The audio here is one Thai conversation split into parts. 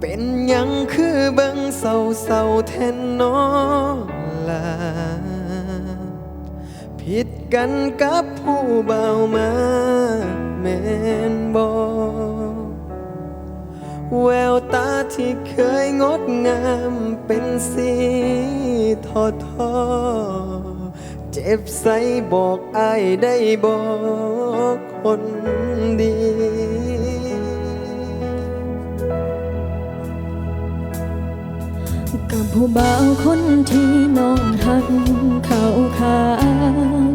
เป็นยังคือเบิ่งเศร้าเศร้าแทนนอลาผิดกันกับผู้เบามาแม่นบอแววตาที่เคยงดงามเป็นสีทอทอเจ็บใสบอกอายได้บอกคนดี กับผู้บ่าวคนที่น้องหักเขาขา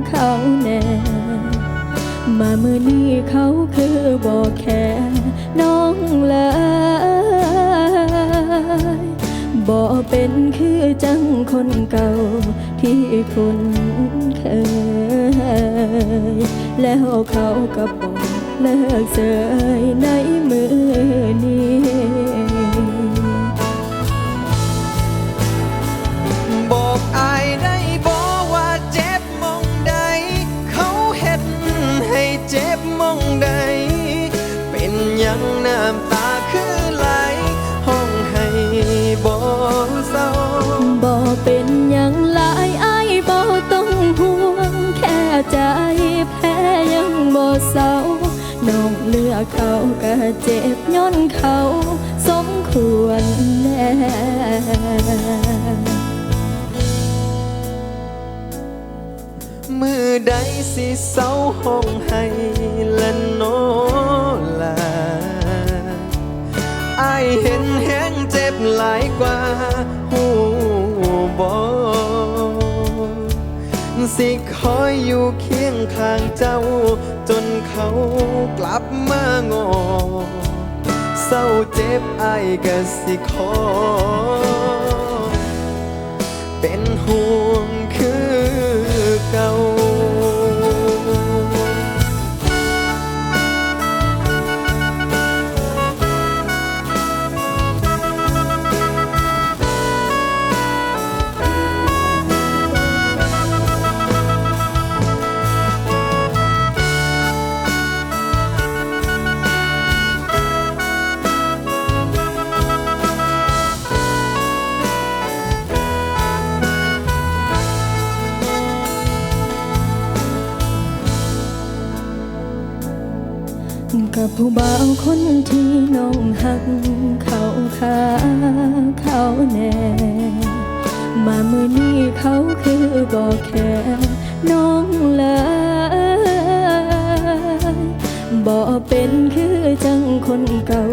เขาแน่มาเมื่อนี้เขาคือบอกแค่น้องเลยบอกเป็นคือจังคนเก่าที่คุณเคย แล้วเขาก็บอกเลิกเสยในมือนี้ เศร้าน้องเลือกเขาก็เจ็บย้อนเขา สมควรแน่มือใดสิเศร้าห้องให้ละโนลาอเห็นแห้งเจ็บหลายกว่า สิคอยอยู่เคียงข้างเจ้า จนเขากลับมางอ เศร้าเจ็บไอ้ายก็สิขอ เป็นห่วง กับผู้บ่าวคนที่น้องหัก เขาขาเขาแน่ มามือนี้เขาคือบอกแค่น้องเลยบอกเป็นคือจังคนเก่า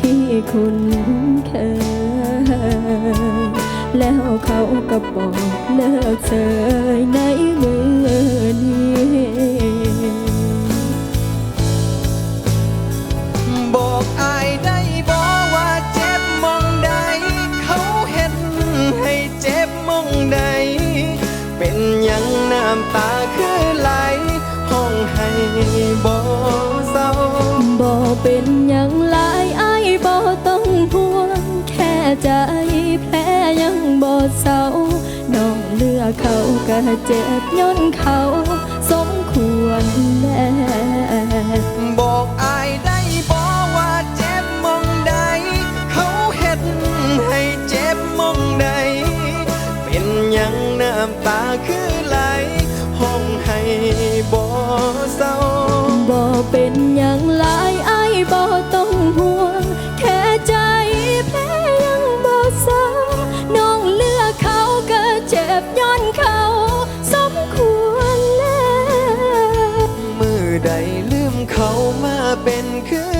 ที่คุณเคยแล้วเขาก็บอกเลิกเสยในมือ เป็นหยังหลายไอ้บ่ต้องห่วง แค่ใจแผลยังบ่เศร้าน้องเลือกเขาก็เจ็บย้อนเขา สมควรแลบอกอายได้บอกว่าเจ็บมองใด เขาเห็นให้เจ็บมองใด เป็นหยังน้ำตาคือไหลห้องให้บอกเศร้าบ่เป็น คืน